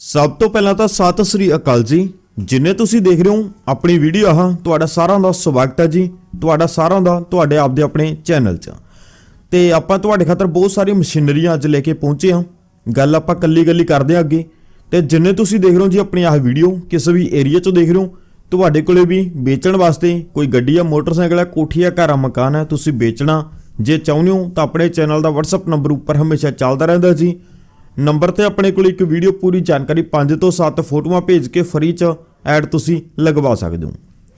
ਸਭ ਤੋਂ ਪਹਿਲਾਂ ਤਾਂ ਸਤਿ ਸ੍ਰੀ ਅਕਾਲ ਜੀ। ਜਿੰਨੇ ਤੁਸੀਂ ਦੇਖ ਰਹੇ ਹੋ ਆਪਣੀ ਵੀਡੀਓ, ਆਹ ਤੁਹਾਡਾ ਸਾਰਿਆਂ ਦਾ ਸਵਾਗਤ ਹੈ ਜੀ। ਤੁਹਾਡਾ ਸਾਰਿਆਂ ਦਾ, ਤੁਹਾਡੇ ਆਪਦੇ ਆਪਣੇ ਚੈਨਲ 'ਚ। ਤੇ ਆਪਾਂ ਤੁਹਾਡੇ ਖਾਤਰ ਬਹੁਤ ਸਾਰੀ ਮਸ਼ੀਨਰੀਆਂ ਅੱਜ ਲੈ ਕੇ ਪਹੁੰਚੇ ਹਾਂ। ਗੱਲ ਆਪਾਂ ਕੱਲੀ ਕੱਲੀ ਕਰਦੇ ਹਾਂ ਅੱਗੇ। ਤੇ ਜਿੰਨੇ ਤੁਸੀਂ ਦੇਖ ਰਹੇ ਹੋ ਜੀ ਆਪਣੀ ਆਹ ਵੀਡੀਓ, ਕਿਸੇ ਵੀ ਏਰੀਆ 'ਚੋਂ ਦੇਖ ਰਹੇ ਹੋ, ਤੁਹਾਡੇ ਕੋਲੇ ਵੀ ਵੇਚਣ ਵਾਸਤੇ ਕੋਈ ਗੱਡੀ ਆ ਮੋਟਰਸਾਈਕਲ ਹੈ, ਕੋਠੀ ਆ ਘਰ ਆ, ਮਕਾਨ ਹੈ, ਤੁਸੀਂ ਵੇਚਣਾ। ਜੇ ਚਾਹੁੰਦੇ ਹੋ ਤਾਂ ਆਪਣੇ ਚੈਨਲ ਦਾ WhatsApp ਨੰਬਰ ਉੱਪਰ ਹਮੇਸ਼ਾ ਚੱਲਦਾ ਰਹਿੰਦਾ ਜੀ। ਨੰਬਰ ਤੇ ਆਪਣੇ ਕੋਲ ਇੱਕ ਵੀਡੀਓ ਪੂਰੀ ਜਾਣਕਾਰੀ 5 ਤੋਂ 7 ਫੋਟੋਆਂ ਭੇਜ ਕੇ ਫ੍ਰੀ ਚ ਐਡ ਤੁਸੀਂ ਲਗਵਾ ਸਕਦੇ ਹੋ।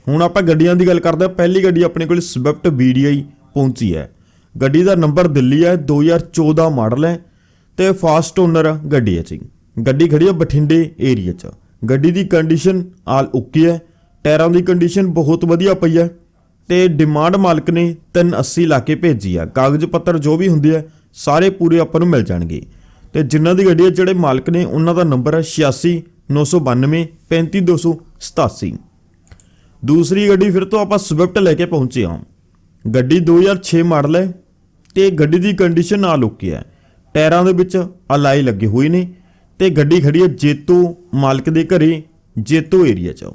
ਹੁਣ ਆਪਾਂ ਗੱਡੀਆਂ ਦੀ ਗੱਲ ਕਰਦੇ ਹਾਂ। ਪਹਿਲੀ ਗੱਡੀ ਆਪਣੇ ਕੋਲ ਸਵਿਫਟ VDI ਪਹੁੰਚੀ ਹੈ। ਗੱਡੀ ਦਾ ਨੰਬਰ ਦਿੱਲੀ ਹੈ 2014 ਮਾਡਲ ਹੈ ਤੇ ਫਾਸਟ ਓਨਰ ਗੱਡੀ ਹੈ ਜੀ। ਗੱਡੀ ਖੜੀ ਹੈ ਬਠਿੰਡੇ ਏਰੀਆ 'ਚ। ਗੱਡੀ ਦੀ ਕੰਡੀਸ਼ਨ ਆਲ ਓਕੇ ਹੈ। ਟਾਇਰਾਂ ਦੀ ਕੰਡੀਸ਼ਨ ਬਹੁਤ ਵਧੀਆ ਪਈ ਹੈ ਤੇ ਡਿਮਾਂਡ ਮਾਲਕ ਨੇ 380 ਲਾ ਕੇ ਭੇਜੀ ਆ ਕਾਗਜ਼ ਪੱਤਰ ਜੋ ਵੀ ਹੁੰਦੇ ਆ, ਸਾਰੇ ਪੂਰੇ ਆਪਾਂ ਨੂੰ ਮਿਲ ਜਾਣਗੇ। ਤੇ ਜਿਨ੍ਹਾਂ ਦੀ ਗੱਡੀ ਹੈ ਜਿਹੜੇ ਮਾਲਕ ਨੇ, ਉਹਨਾਂ ਦਾ ਨੰਬਰ ਹੈ 86 992 35287 ਦੂਸਰੀ ਗੱਡੀ ਫਿਰ ਤੋਂ ਆਪਾਂ ਸਵਿਫਟ ਲੈ ਕੇ ਪਹੁੰਚੇ ਹਾਂ। ਗੱਡੀ 2006 ਮਾਡਲ ਹੈ ਤੇ ਗੱਡੀ ਦੀ ਕੰਡੀਸ਼ਨ ਨਾਲ ਓਕੇ ਹੈ। ਟਾਇਰਾਂ ਦੇ ਵਿੱਚ ਅਲਾਈ ਲੱਗੇ ਹੋਏ ਨੇ ਤੇ ਗੱਡੀ ਖੜੀ ਹੈ ਜੇਤੂ ਮਾਲਕ ਦੇ ਘਰੇ, ਜੇਤੂ ਏਰੀਆ 'ਚ।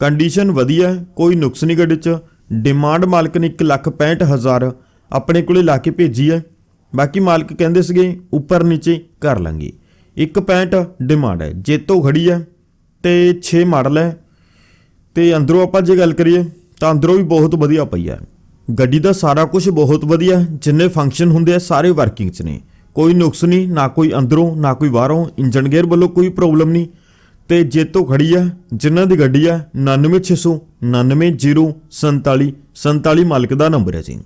ਕੰਡੀਸ਼ਨ ਵਧੀਆ ਹੈ, ਕੋਈ ਨੁਕਸ ਨਹੀਂ ਗੱਡੀ 'ਚ। ਡਿਮਾਂਡ ਮਾਲਕ ਨੇ 165000 ਆਪਣੇ ਕੋਲੇ ਲਾ ਕੇ ਭੇਜੀ ਹੈ। ਬਾਕੀ ਮਾਲਕ ਕਹਿੰਦੇ ਸੀਗੇ, ਉੱਪਰ ਨੀਚੇ ਕਰ ਲਾਂਗੇ। 165 ਡਿਮਾਂਡ ਹੈ, ਜੇਤੋ ਖੜੀ ਹੈ ਤੇ 6 ਮਾਡਲ ਹੈ। ਤੇ ਅੰਦਰੋਂ ਆਪਾਂ ਜੇ ਗੱਲ ਕਰੀਏ, ਤਾਂ ਅੰਦਰੋਂ ਵੀ ਬਹੁਤ ਵਧੀਆ ਪਈ ਹੈ। ਗੱਡੀ ਦਾ ਸਾਰਾ ਕੁਝ ਬਹੁਤ ਵਧੀਆ ਜਿੰਨੇ ਫੰਕਸ਼ਨ ਹੁੰਦੇ ਆ, ਸਾਰੇ ਵਰਕਿੰਗ 'ਚ ਨੇ। ਕੋਈ ਨੁਕਸ ਨਹੀਂ, ਨਾ ਕੋਈ ਅੰਦਰੋਂ, ਨਾ ਕੋਈ ਬਾਹਰੋਂ ਇੰਜਨ ਗੇਅਰ ਵੱਲੋਂ ਕੋਈ ਪ੍ਰੋਬਲਮ ਨਹੀਂ। ਤੇ ਜੇਤੋ ਖੜੀ ਹੈ, ਜਿਨ੍ਹਾਂ ਦੀ ਗੱਡੀ ਹੈ 99600 47 ਮਾਲਕ ਦਾ ਨੰਬਰ ਹੈ ਜੀ।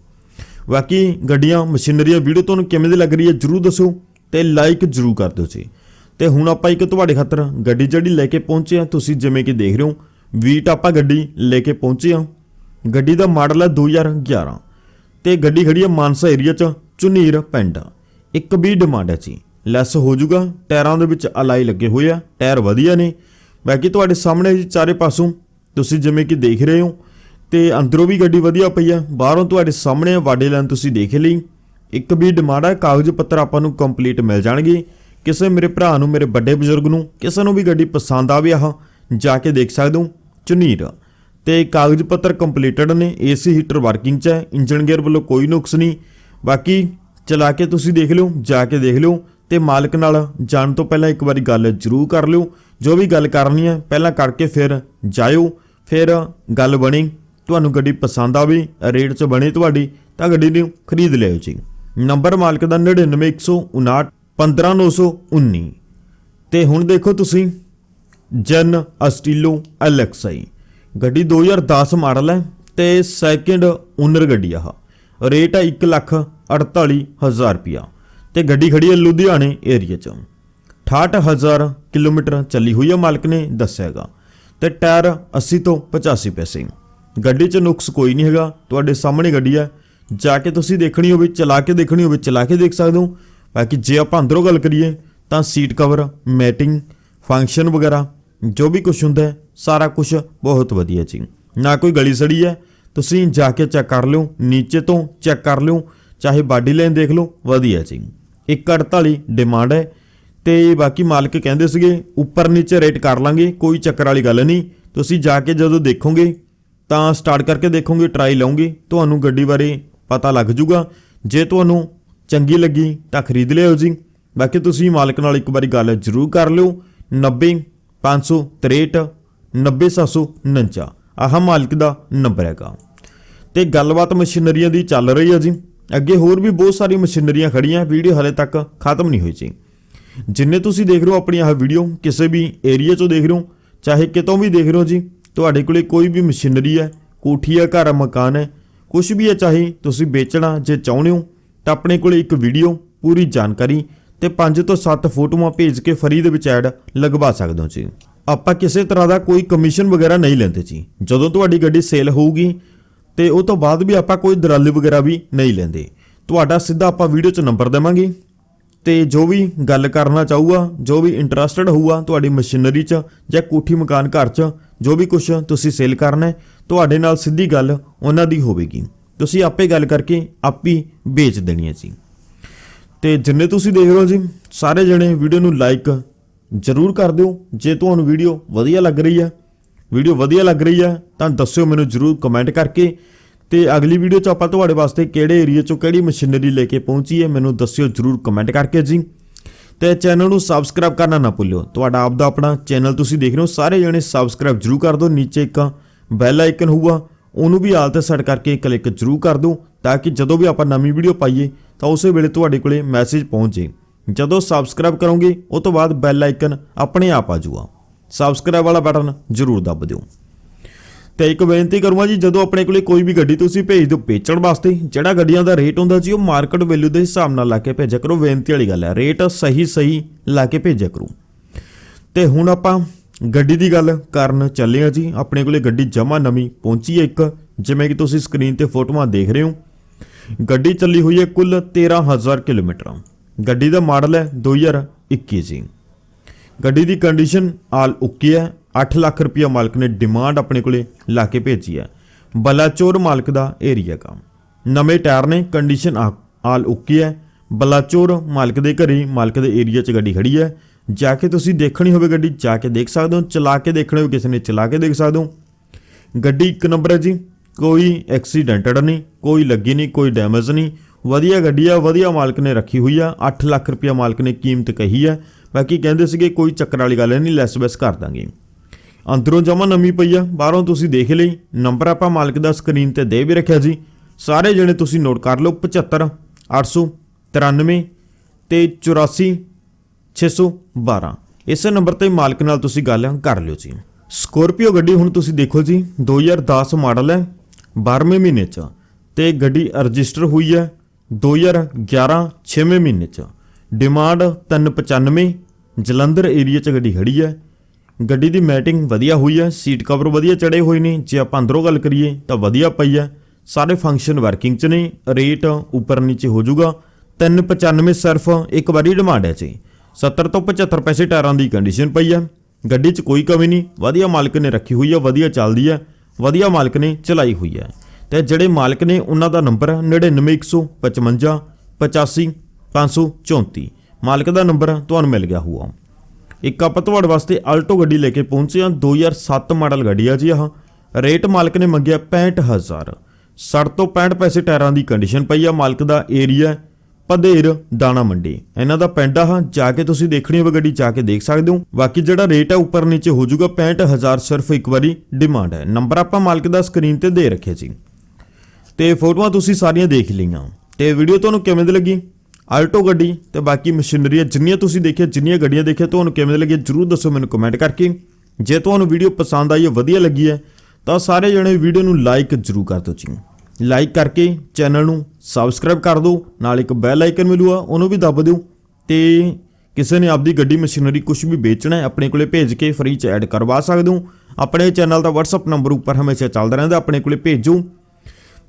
ਬਾਕੀ ਗੱਡੀਆਂ, ਮਸ਼ੀਨਰੀਆਂ, ਵੀਡੀਓ ਤੁਹਾਨੂੰ ਕਿਵੇਂ ਦੀ ਲੱਗ ਰਹੀ ਹੈ ਜਰੂਰ ਦੱਸੋ ਤੇ ਲਾਈਕ ਜਰੂਰ ਕਰ ਦਿਓ ਜੀ। ਤੇ ਹੁਣ ਆਪਾਂ ਇੱਕ ਤੁਹਾਡੇ ਖਾਤਰ ਗੱਡੀ ਜਿਹੜੀ ਲੈ ਕੇ ਪਹੁੰਚੇ ਆ ਤੁਸੀਂ ਜਿਵੇਂ ਕਿ ਦੇਖ ਰਹੇ ਹੋ ਵੀਟ ਆਪਾਂ ਗੱਡੀ ਲੈ ਕੇ ਪਹੁੰਚੇ ਆ ਗੱਡੀ ਦਾ ਮਾਡਲ ਹੈ 2011 ਤੇ ਗੱਡੀ ਖੜੀ ਹੈ ਮਾਨਸਾ ਏਰੀਆ ਚ, ਚੁਨੀਰ ਪਿੰਡ। ਇੱਕ ਵੀ ਡਿਮਾਂਡ ਹੈ ਜੀ। ਲੈਸ ਹੋ ਜਾਊਗਾ, ਟਾਇਰਾਂ ਦੇ ਵਿੱਚ ਅਲਾਈ ਲੱਗੇ ਹੋਏ ਆ, ਟਾਇਰ ਵਧੀਆ ਨੇ। ਬਾਕੀ ਤੁਹਾਡੇ ਸਾਹਮਣੇ ਜੀ ਚਾਰੇ ਪਾਸੋਂ ਤੁਸੀਂ ਜਿਵੇਂ ਕਿ ਦੇਖ ਰਹੇ ਹੋ ਤੇ ਅੰਦਰੋਂ ਵੀ ਗੱਡੀ ਵਧੀਆ ਪਈ ਆ। ਬਾਹਰੋਂ ਤੁਹਾਡੇ ਸਾਹਮਣੇ ਵਾਡੇ ਲੈਣ ਤੁਸੀਂ ਦੇਖ ਲਈ। ਇੱਕ ਵੀ ਡਿਮਾਂਡ ਹੈ ਕਾਗਜ਼ ਪੱਤਰ ਆਪਾਂ ਨੂੰ ਕੰਪਲੀਟ ਮਿਲ ਜਾਣਗੇ। ਕਿਸੇ ਮੇਰੇ ਭਰਾ ਨੂੰ, ਮੇਰੇ ਵੱਡੇ ਬਜ਼ੁਰਗ ਨੂੰ, ਕਿਸੇ ਨੂੰ ਵੀ ਗੱਡੀ ਪਸੰਦ ਆਵੇ ਆਹ, ਜਾ ਕੇ ਦੇਖ ਸਕਦੇ ਹੋ। ਚੁਨੀਰ। ਤੇ ਕਾਗਜ਼ ਪੱਤਰ ਕੰਪਲੀਟਡ ਨੇ ਏਸੀ ਹੀਟਰ ਵਰਕਿੰਗ 'ਚ ਹੈ ਇੰਜਨ ਗੇਅਰ ਵੱਲੋਂ ਕੋਈ ਨੁਕਸ ਨਹੀਂ। ਬਾਕੀ ਚਲਾ ਕੇ ਤੁਸੀਂ ਦੇਖ ਲਿਓ, ਜਾ ਕੇ ਦੇਖ ਲਿਓ ਤੇ ਮਾਲਕ ਨਾਲ ਜਾਣ ਤੋਂ ਪਹਿਲਾਂ ਇੱਕ ਵਾਰੀ ਗੱਲ ਜ਼ਰੂਰ ਕਰ ਲਿਓ। ਜੋ ਵੀ ਗੱਲ ਕਰਨੀ ਹੈ, ਪਹਿਲਾਂ ਕਰਕੇ ਫਿਰ ਜਾਇਓ। ਫਿਰ ਗੱਲ ਬਣੀ। ਤੁਹਾਨੂੰ ਗੱਡੀ ਪਸੰਦ ਆਵੇ, ਰੇਟ 'ਚ ਬਣੇ ਤੁਹਾਡੀ, ਤਾਂ ਗੱਡੀ ਨੂੰ ਖਰੀਦ ਲਿਓ ਜੀ। ਨੰਬਰ ਮਾਲਕ ਦਾ 99159 15919 ਤੇ ਹੁਣ ਦੇਖੋ ਤੁਸੀਂ, ਜਨ ਅਸਟੀਲੋ ਐਲਐਕਸਆਈ। ਗੱਡੀ 2010 ਮਾਡਲ ਹੈ ਤੇ ਸੈਕਿੰਡ ਓਨਰ ਗੱਡੀ ਆ ਆਹ। ਰੇਟ ਹੈ 148000 ਰੁਪਿਆ ਤੇ ਗੱਡੀ ਖੜੀ ਹੈ ਲੁਧਿਆਣੇ ਏਰੀਆ 'ਚ। 68000 ਕਿਲੋਮੀਟਰ ਚੱਲੀ ਹੋਈ ਹੈ ਮਾਲਕ ਨੇ ਦੱਸਿਆਗਾ ਤੇ ਟਾਇਰ 80 ਤੋਂ 85 ਪੈਸੇ। ਗੱਡੀ 'ਚ ਨੁਕਸ ਕੋਈ ਨਹੀਂ ਹੈਗਾ। ਤੁਹਾਡੇ ਸਾਹਮਣੇ ਗੱਡੀ ਹੈ ਜਾ ਕੇ ਤੁਸੀਂ ਦੇਖਣੀ ਹੋਵੇ, ਚਲਾ ਕੇ ਦੇਖਣੀ ਹੋਵੇ, ਚਲਾ ਕੇ ਦੇਖ ਸਕਦੇ ਹੋ। ਬਾਕੀ ਜੇ ਆਪਾਂ ਅੰਦਰੋਂ ਗੱਲ ਕਰੀਏ, ਤਾਂ ਸੀਟ ਕਵਰ, ਮੈਟਿੰਗ, ਫੰਕਸ਼ਨ ਵਗੈਰਾ, ਜੋ ਵੀ ਕੁਝ ਹੁੰਦਾ ਹੈ, ਸਾਰਾ ਕੁਝ ਬਹੁਤ ਵਧੀਆ ਜੀ। ਨਾ ਕੋਈ ਗਲੀ ਸੜੀ ਹੈ, ਤੁਸੀਂ ਜਾ ਕੇ ਚੈੱਕ ਕਰ ਲਿਓ, ਨੀਚੇ ਤੋਂ ਚੈੱਕ ਕਰ ਲਿਓ, ਚਾਹੇ ਬਾਡੀ ਲਾਈਨ ਦੇਖ ਲਓ, ਵਧੀਆ ਜੀ। 148 ਡਿਮਾਂਡ ਹੈ। ਤੇ ਬਾਕੀ ਮਾਲਕ ਕਹਿੰਦੇ ਸੀਗੇ, ਉੱਪਰ ਨੀਚੇ ਰੇਟ ਕਰ ਲਾਂਗੇ, ਕੋਈ ਚੱਕਰ ਵਾਲੀ ਗੱਲ ਨਹੀਂ। ਤੁਸੀਂ ਜਾ ਕੇ ਜਦੋਂ ਦੇਖੋਗੇ ਤਾਂ ਸਟਾਰਟ ਕਰਕੇ ਦੇਖੋਗੇ ਟਰਾਈ ਲਾਉਂਗੇ ਤੁਹਾਨੂੰ ਗੱਡੀ ਬਾਰੇ ਪਤਾ ਲੱਗ ਜਾਊਗਾ ਜੇ ਤੁਹਾਨੂੰ ਚੰਗੀ ਲੱਗੀ ਤਾਂ ਖਰੀਦ ਲਿਓ ਜੀ। ਬਾਕੀ ਤੁਸੀਂ ਮਾਲਕ ਨਾਲ ਇੱਕ ਵਾਰੀ ਗੱਲ ਜ਼ਰੂਰ ਕਰ ਲਿਓ। 90 563 90749 ਆਹ ਮਾਲਕ ਦਾ ਨੰਬਰ ਹੈਗਾ। ਤੇ ਗੱਲਬਾਤ ਮਸ਼ੀਨਰੀਆਂ ਦੀ ਚੱਲ ਰਹੀ ਹੈ ਜੀ। ਅੱਗੇ ਹੋਰ ਵੀ ਬਹੁਤ ਸਾਰੀ ਮਸ਼ੀਨਰੀਆਂ ਖੜੀਆਂ ਵੀਡੀਓ ਹਲੇ ਤੱਕ ਖਤਮ ਨਹੀਂ ਹੋਈ ਜੀ। ਜਿੰਨੇ ਤੁਸੀਂ ਦੇਖ ਰਹੇ ਹੋ ਆਪਣੀ ਆਹ ਵੀਡੀਓ ਕਿਸੇ ਵੀ ਏਰੀਆ 'ਚੋਂ ਦੇਖ ਰਹੇ ਹੋ, ਚਾਹੇ ਕਿਤੋਂ ਵੀ ਦੇਖ ਰਹੇ ਹੋ ਜੀ ਤੁਹਾਡੇ ਕੋਲੇ ਕੋਈ ਵੀ ਮਸ਼ੀਨਰੀ ਹੈ, ਕੋਠੀ ਹੈ, ਘਰ ਮਕਾਨ ਹੈ ਕੁਝ ਵੀ ਹੈ, ਚਾਹੇ ਤੁਸੀਂ ਵੇਚਣਾ ਜੇ ਚਾਹੁੰਦੇ ਹੋ, ਤਾਂ ਆਪਣੇ ਕੋਲੇ ਇੱਕ ਵੀਡੀਓ, ਪੂਰੀ ਜਾਣਕਾਰੀ ਤੇ 5 ਤੋਂ 7 ਫੋਟੋਆਂ ਭੇਜ ਕੇ ਫਰੀ ਦੇ ਵਿੱਚ ਐਡ ਲਗਵਾ ਸਕਦੇ ਹੋ ਜੀ। ਆਪਾਂ ਕਿਸੇ ਤਰ੍ਹਾਂ ਦਾ ਕੋਈ ਕਮਿਸ਼ਨ ਵਗੈਰਾ ਨਹੀਂ ਲੈਂਦੇ ਜੀ। ਜਦੋਂ ਤੁਹਾਡੀ ਗੱਡੀ ਸੇਲ ਹੋਊਗੀ ਤੇ ਉਹ ਤੋਂ ਬਾਅਦ ਵੀ ਆਪਾਂ ਕੋਈ ਦਲਾਲੀ ਵਗੈਰਾ ਵੀ ਨਹੀਂ ਲੈਂਦੇ। ਤੁਹਾਡਾ ਸਿੱਧਾ ਆਪਾਂ ਵੀਡੀਓ 'ਚ ਨੰਬਰ ਦੇਵਾਂਗੇ। ਤੇ ਜੋ ਵੀ ਗੱਲ ਕਰਨਾ ਚਾਹੂਗਾ, ਜੋ ਵੀ ਇੰਟਰਸਟਡ ਹੋਊਗਾ ਤੁਹਾਡੀ ਮਸ਼ੀਨਰੀ 'ਚ ਜਾਂ ਕੋਠੀ ਮਕਾਨ ਘਰ 'ਚ, ਜੋ ਵੀ ਕੁਝ ਤੁਸੀਂ ਸੇਲ ਕਰਨਾ ਤੁਹਾਡੇ ਨਾਲ ਸਿੱਧੀ ਗੱਲ ਉਹਨਾਂ ਦੀ ਹੋਵੇਗੀ। ਤੁਸੀਂ ਆਪੇ ਗੱਲ ਕਰਕੇ ਆਪੀ ਵੇਚ ਦੇਣੀ ਹੈ ਜੀ। ਤੇ ਜਿੰਨੇ ਤੁਸੀਂ ਦੇਖ ਰਹੇ ਹੋ ਜੀ, ਸਾਰੇ ਜਣੇ ਵੀਡੀਓ ਨੂੰ ਲਾਈਕ ਜ਼ਰੂਰ ਕਰ ਦਿਓ। ਜੇ ਤੁਹਾਨੂੰ ਵੀਡੀਓ ਵਧੀਆ ਲੱਗ ਰਹੀ ਹੈ ਵੀਡੀਓ ਵਧੀਆ ਲੱਗ ਰਹੀ ਹੈ, ਤਾਂ ਦੱਸਿਓ ਮੈਨੂੰ ਜ਼ਰੂਰ ਕਮੈਂਟ ਕਰਕੇ। ਤੇ ਅਗਲੀ ਵੀਡੀਓ 'ਚ ਆਪਾਂ ਤੁਹਾਡੇ ਵਾਸਤੇ ਕਿਹੜੇ ਏਰੀਆ 'ਚੋਂ ਕਿਹੜੀ ਮਸ਼ੀਨਰੀ ਲੈ ਕੇ ਪਹੁੰਚੀ ਹੈ, ਮੈਨੂੰ ਦੱਸਿਓ, ਜ਼ਰੂਰ ਕਮੈਂਟ ਕਰਕੇ ਜੀ। ਤੇ ਚੈਨਲ ਨੂੰ ਸਬਸਕ੍ਰਾਈਬ ਕਰਨਾ ਨਾ ਭੁੱਲਿਓ। ਤੁਹਾਡਾ ਆਪਦਾ ਆਪਣਾ ਚੈਨਲ ਤੁਸੀਂ ਦੇਖ ਰਹੇ ਹੋ, ਸਾਰੇ ਜਣੇ ਸਬਸਕ੍ਰਾਈਬ ਜ਼ਰੂਰ ਕਰ ਦਿਓ। ਨੀਚੇ ਇੱਕ ਬੈਲ ਆਈਕਨ ਹੋਊਗਾ, ਉਹਨੂੰ ਵੀ ਆਲ ਤੇ ਸੈੱਟ ਕਰਕੇ ਕਲਿੱਕ ਜ਼ਰੂਰ ਕਰ ਦਿਓ, ਤਾਂ ਕਿ ਜਦੋਂ ਵੀ ਆਪਾਂ ਨਵੀਂ ਵੀਡੀਓ ਪਾਈਏ, ਤਾਂ ਉਸੇ ਵੇਲੇ ਤੁਹਾਡੇ ਕੋਲੇ ਮੈਸੇਜ ਪਹੁੰਚੇ। ਜਦੋਂ ਸਬਸਕ੍ਰਾਈਬ ਕਰੋਗੇ ਉਸ ਤੋਂ ਬਾਅਦ ਬੈਲ ਆਈਕਨ ਆਪਣੇ ਆਪ ਆ ਜਾਊਗਾ। ਸਬਸਕ੍ਰਾਈਬ ਵਾਲਾ ਬਟਨ ਜ਼ਰੂਰ ਦੱਬ ਦਿਓ। ਤੇ ਇੱਕ ਬੇਨਤੀ ਕਰੂੰਗਾ ਜੀ, ਜਦੋਂ ਆਪਣੇ ਕੋਲੇ ਕੋਈ ਵੀ ਗੱਡੀ ਤੁਸੀਂ ਭੇਜ ਦਿਓ, ਵੇਚਣ ਵਾਸਤੇ, ਜਿਹੜਾ ਗੱਡੀਆਂ ਦਾ ਰੇਟ ਹੁੰਦਾ ਜੀ ਉਹ ਮਾਰਕੀਟ ਵੈਲਿਊ ਦੇ ਹਿਸਾਬ ਨਾਲ ਲਾ ਕੇ ਭੇਜਿਆ ਕਰੋ, ਬੇਨਤੀ ਵਾਲੀ ਗੱਲ ਹੈ ਰੇਟ ਸਹੀ ਸਹੀ ਲਾ ਕੇ ਭੇਜਿਆ ਕਰੋ। ਤੇ ਹੁਣ ਆਪਾਂ ਗੱਡੀ ਦੀ ਗੱਲ ਕਰਨ ਚੱਲੇ ਆ ਜੀ, ਆਪਣੇ ਕੋਲੇ ਗੱਡੀ ਜਮਾ ਨਵੀਂ ਪਹੁੰਚੀ ਹੈ ਇੱਕ, ਜਿਵੇਂ ਕਿ ਤੁਸੀਂ ਸਕਰੀਨ ਤੇ ਫੋਟੋਆਂ ਦੇਖ ਰਹੇ ਹੋ। ਗੱਡੀ ਚੱਲੀ ਹੋਈ ਹੈ ਕੁੱਲ 13000 ਕਿਲੋਮੀਟਰ। ਗੱਡੀ ਦਾ ਮਾਡਲ ਹੈ 2021 ਜੀ। ਗੱਡੀ ਦੀ ਕੰਡੀਸ਼ਨ ਆਲ ਓਕੇ ਹੈ 8 ਲੱਖ ਰੁਪਇਆ ਮਾਲਕ ਨੇ ਡਿਮਾਂਡ ਆਪਣੇ ਕੋਲੇ ਲਾ ਕੇ ਭੇਜੀ ਹੈ। ਬਲਾਚੋਰ ਮਾਲਕ ਦਾ ਏਰੀਆ ਕੰਮ। ਨਵੇਂ ਟਾਇਰ ਨੇ ਕੰਡੀਸ਼ਨ ਆਲ ਓਕੇ ਹੈ। ਬਲਾਚੋਰ ਮਾਲਕ ਦੇ ਘਰੇ, ਮਾਲਕ ਦੇ ਏਰੀਆ 'ਚ ਗੱਡੀ ਖੜੀ ਹੈ। ਜਾ ਕੇ ਤੁਸੀਂ ਦੇਖਣੀ ਹੋਵੇ ਗੱਡੀ, ਜਾ ਕੇ ਦੇਖ ਸਕਦੇ ਹੋ। ਚਲਾ ਕੇ ਦੇਖਣੀ ਹੋਵੇ, ਕਿਸੇ ਨੇ ਚਲਾ ਕੇ ਦੇਖ ਸਕਦੇ ਹੋ। ਗੱਡੀ ਇੱਕ ਨੰਬਰ ਹੈ ਜੀ, ਕੋਈ ਐਕਸੀਡੈਂਟਡ ਨਹੀਂ, ਕੋਈ ਲੱਗੀ ਨਹੀਂ, ਕੋਈ ਡੈਮੇਜ ਨਹੀਂ। ਵਧੀਆ ਗੱਡੀ ਆ, ਵਧੀਆ ਮਾਲਕ ਨੇ ਰੱਖੀ ਹੋਈ ਆ। 8 ਲੱਖ ਰੁਪਇਆ ਮਾਲਕ ਨੇ ਕੀਮਤ ਕਹੀ ਆ ਬਾਕੀ ਕਹਿੰਦੇ ਸੀਗੇ, ਕੋਈ ਚੱਕਰ ਵਾਲੀ ਗੱਲ ਨਹੀਂ ਲੈਸ ਬੈਸ ਕਰ ਦਾਂਗੇ। ਅੰਦਰੋਂ ਜਮਾ ਨਵੀਂ ਪਈ ਆ, ਬਾਹਰੋਂ ਤੁਸੀਂ ਦੇਖ ਲਈ ਨੰਬਰ ਆਪਾਂ ਮਾਲਕ ਦਾ ਸਕਰੀਨ ਤੇ ਦੇ ਵੀ ਰੱਖਿਆ ਜੀ। ਸਾਰੇ ਜਣੇ ਤੁਸੀਂ ਨੋਟ ਕਰ ਲਓ 75 893 ਤੇ 84 612 ਇਸੇ ਨੰਬਰ ਤੇ ਮਾਲਕ ਨਾਲ ਤੁਸੀਂ ਗੱਲ ਕਰ ਲਿਓ ਜੀ। ਸਕੋਰਪੀਓ ਗੱਡੀ ਹੁਣ ਤੁਸੀਂ ਦੇਖੋ ਜੀ 2010 ਮਾਡਲ ਹੈ 12ਵੇਂ ਮਹੀਨੇ ਚ। ਤੇ ਗੱਡੀ ਰਜਿਸਟਰ ਹੋਈ ਹੈ 2011 6ਵੇਂ ਮਹੀਨੇ ਚ। ਡਿਮਾਂਡ 395 ਜਲੰਧਰ ਏਰੀਆ ਚ ਗੱਡੀ ਖੜੀ ਹੈ। ਗੱਡੀ ਦੀ ਮੈਟਿੰਗ ਵਧੀਆ ਹੋਈ ਹੈ, ਸੀਟ ਕਵਰ ਵਧੀਆ ਚੜੇ ਹੋਏ ਨੇ, ਜੇ ਆਪਾਂ ਅੰਦਰੋਂ ਗੱਲ ਕਰੀਏ ਤਾਂ ਵਧੀਆ ਪਈ ਹੈ। ਸਾਰੇ ਫੰਕਸ਼ਨ ਵਰਕਿੰਗ ਚ ਨੇ ਰੇਟ ਉੱਪਰ ਨੀਚੇ ਹੋ ਜਾਊਗਾ। 395 ਸਿਰਫ ਇੱਕ ਵਾਰੀ ਡਿਮਾਂਡ ਹੈ ਜੀ। 70 ਤੋਂ 75 ਪੈਸੇ ਟਾਇਰਾਂ ਦੀ ਕੰਡੀਸ਼ਨ ਪਈ ਹੈ। ਗੱਡੀ 'ਚ ਕੋਈ ਕਮੀ ਨਹੀਂ, ਵਧੀਆ ਮਾਲਕ ਨੇ ਰੱਖੀ ਹੋਈ ਹੈ, ਵਧੀਆ ਚੱਲਦੀ ਹੈ, ਵਧੀਆ ਮਾਲਕ ਨੇ ਚਲਾਈ ਹੋਈ ਹੈ। ਤੇ ਜਿਹੜੇ ਮਾਲਕ ਨੇ ਉਹਨਾਂ ਦਾ ਨੰਬਰ ਹੈ 99155 85 534 ਮਾਲਕ ਦਾ ਨੰਬਰ ਤੁਹਾਨੂੰ ਮਿਲ ਗਿਆ ਹੋਊਗਾ। ਇੱਕ ਆਪਾਂ ਤੁਹਾਡੇ ਵਾਸਤੇ ਆਲਟੋ ਗੱਡੀ ਲੈ ਕੇ ਪਹੁੰਚੇ ਹਾਂ 2007 ਮਾਡਲ ਗੱਡੀ ਆ ਜੀ ਆਹ। ਰੇਟ ਮਾਲਕ ਨੇ ਮੰਗਿਆ 65000 60 ਤੋਂ 65 ਪੈਸੇ ਟਾਇਰਾਂ ਦੀ ਕੰਡੀਸ਼ਨ ਪਈ ਆ, ਮਾਲਕ ਦਾ ਏਰੀਆ ਪਧੇਰ ਦਾਣਾ ਮੰਡੀ। ਇਹਨਾਂ ਦਾ ਪਿੰਡ ਆ ਜਾ ਕੇ ਤੁਸੀਂ ਦੇਖਣੀ ਹੋਵੇ ਗੱਡੀ, ਜਾ ਕੇ ਦੇਖ ਸਕਦੇ ਹੋ। ਬਾਕੀ ਜਿਹੜਾ ਰੇਟ ਹੈ ਉੱਪਰ ਨੀਚੇ ਹੋ ਜਾਊਗਾ 65000 ਸਿਰਫ ਇੱਕ ਵਾਰੀ ਡਿਮਾਂਡ ਹੈ। ਨੰਬਰ ਆਪਾਂ ਮਾਲਕ ਦਾ ਸਕਰੀਨ ਤੇ ਦੇ ਰੱਖਿਆ ਜੀ। ਤੇ ਫੋਟੋਆਂ ਤੁਸੀਂ ਸਾਰੀਆਂ ਦੇਖ ਲਈਆਂ। ਤੇ ਵੀਡੀਓ ਤੁਹਾਨੂੰ ਕਿਵੇਂ ਦੀ ਲੱਗੀ? ਆਲਟੋ ਗੱਡੀ ਤੇ ਬਾਕੀ ਮਸ਼ੀਨਰੀਆਂ ਜਿੰਨੀਆਂ ਤੁਸੀਂ ਦੇਖਿਆ, ਜਿੰਨੀਆਂ ਗੱਡੀਆਂ ਦੇਖਿਆ ਤੁਹਾਨੂੰ ਕਿਵੇਂ ਦੀ ਲੱਗੀ ਜਰੂਰ ਦੱਸੋ ਮੈਨੂੰ ਕਮੈਂਟ ਕਰਕੇ। ਜੇ ਤੁਹਾਨੂੰ ਵੀਡੀਓ ਪਸੰਦ ਆਈ ਹੈ ਵਧੀਆ ਲੱਗੀ ਹੈ, ਤਾਂ ਸਾਰੇ ਜਣੇ ਵੀਡੀਓ ਨੂੰ ਲਾਈਕ ਜਰੂਰ ਕਰ ਦਿਓ ਜੀ। ਲਾਈਕ ਕਰਕੇ ਚੈਨਲ ਨੂੰ ਸਬਸਕ੍ਰਾਈਬ ਕਰ ਦਿਓ, ਨਾਲ ਇੱਕ ਬੈਲ ਆਈਕਨ ਮਿਲੂਗਾ, ਉਹਨੂੰ ਵੀ ਦੱਬ ਦਿਓ। ਤੇ ਕਿਸੇ ਨੇ ਆਪਦੀ ਗੱਡੀ, ਮਸ਼ੀਨਰੀ ਕੁਝ ਵੀ ਵੇਚਣਾ ਹੈ, ਆਪਣੇ ਕੋਲੇ ਭੇਜ ਕੇ ਫ੍ਰੀ ਚ ਐਡ ਕਰਵਾ ਸਕਦੇ ਹੋ। ਆਪਣੇ ਚੈਨਲ ਦਾ WhatsApp ਨੰਬਰ ਉੱਪਰ ਹਮੇਸ਼ਾ ਚੱਲਦਾ ਰਹਿੰਦਾ, ਆਪਣੇ ਕੋਲੇ ਭੇਜੋ।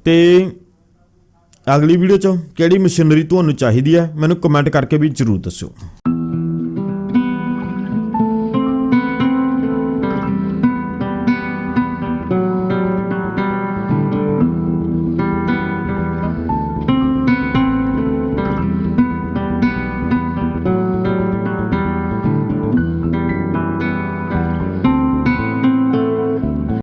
ਤੇ ਅਗਲੀ ਵੀਡੀਓ 'ਚ ਕਿਹੜੀ ਮਸ਼ੀਨਰੀ ਤੁਹਾਨੂੰ ਚਾਹੀਦੀ ਹੈ ਮੈਨੂੰ ਕਮੈਂਟ ਕਰਕੇ ਵੀ ਜਰੂਰ ਦੱਸਿਓ।